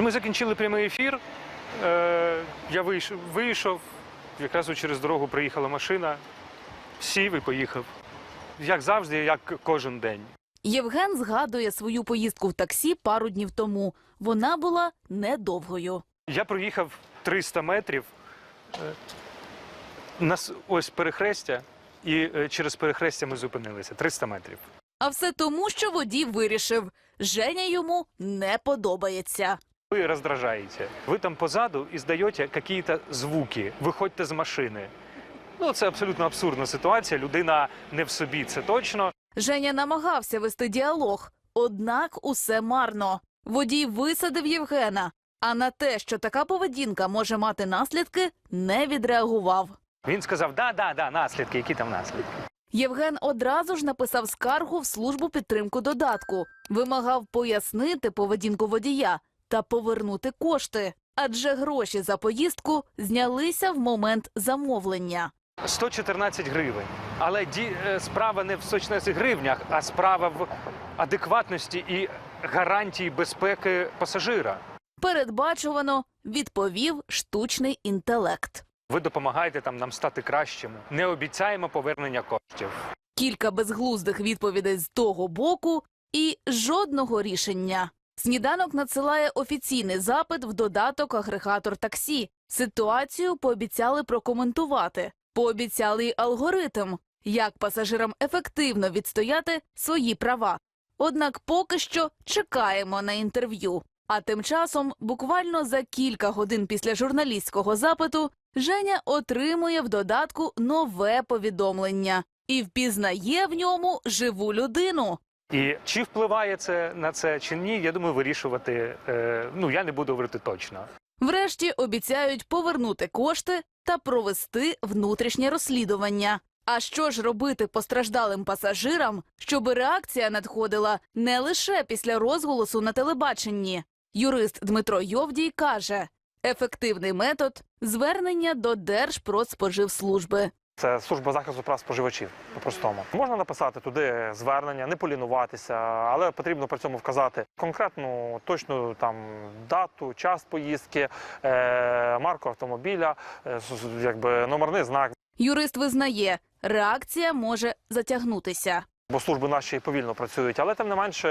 Ми закінчили прямий ефір. Е, я вийшов, вийшов, якраз через дорогу приїхала машина, сів і поїхав. Як завжди, як кожен день. Євген згадує свою поїздку в таксі пару днів тому. Вона була недовгою. Я проїхав 300 метрів. е, Нас ось перехрестя, і е, через перехрестя ми зупинилися. 300 метрів. А все тому, що водій вирішив, Женя йому не подобається. Ви роздражаєте. Ви там позаду здаєте якісь звуки. Виходьте з машини. Ну, це абсолютно абсурдна ситуація. Людина не в собі, це точно. Женя намагався вести діалог, однак усе марно. Водій висадив Євгена, а на те, що така поведінка може мати наслідки, не відреагував. Він сказав: да, да, да, наслідки, які там наслідки. Євген одразу ж написав скаргу в службу підтримку додатку, вимагав пояснити поведінку водія та повернути кошти, адже гроші за поїздку знялися в момент замовлення. 114 гривень. Але ді, е, справа не в 114 гривнях, а справа в адекватності і гарантії безпеки пасажира. Передбачувано відповів штучний інтелект. Ви допомагаєте там нам стати кращими. Не обіцяємо повернення коштів. Кілька безглуздих відповідей з того боку і жодного рішення. Сніданок надсилає офіційний запит в додаток агрегатор таксі. Ситуацію пообіцяли прокоментувати. Пообіцяли й алгоритм, як пасажирам ефективно відстояти свої права. Однак поки що чекаємо на інтерв'ю. А тим часом, буквально за кілька годин після журналістського запиту, Женя отримує в додатку нове повідомлення і впізнає в ньому живу людину. І чи впливає це на це чи ні, я думаю, вирішувати. Е, ну я не буду говорити точно. Врешті обіцяють повернути кошти та провести внутрішнє розслідування. А що ж робити постраждалим пасажирам, щоб реакція надходила не лише після розголосу на телебаченні? Юрист Дмитро Йовдій каже: ефективний метод звернення до Держпродспоживслужби. Це служба захисту прав споживачів по-простому. Можна написати туди звернення, не полінуватися, але потрібно при цьому вказати конкретну точну там дату, час поїздки, е, марку автомобіля, е, якби номерний знак. Юрист визнає, реакція може затягнутися. Бо служби наші повільно працюють, але тим не менше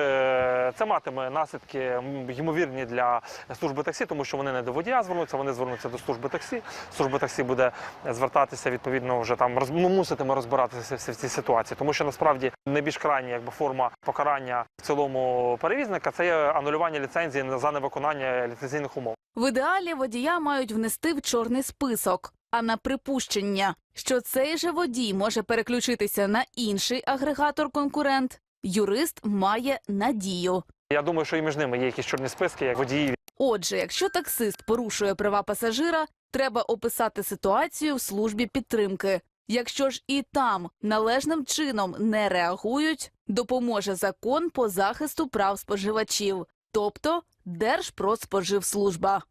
це матиме наслідки ймовірні для служби таксі, тому що вони не до водія звернуться, вони звернуться до служби таксі. Служба таксі буде звертатися відповідно вже там ну, муситиме розбиратися в цій ситуації, тому що насправді найбільш крайня якби форма покарання в цілому перевізника це анулювання ліцензії за невиконання ліцензійних умов. В ідеалі водія мають внести в чорний список. А на припущення, що цей же водій може переключитися на інший агрегатор-конкурент, юрист має надію. Я думаю, що і між ними є якісь чорні списки, як водії Отже, якщо таксист порушує права пасажира, треба описати ситуацію в службі підтримки. Якщо ж і там належним чином не реагують, допоможе закон по захисту прав споживачів, тобто Держпродспоживслужба.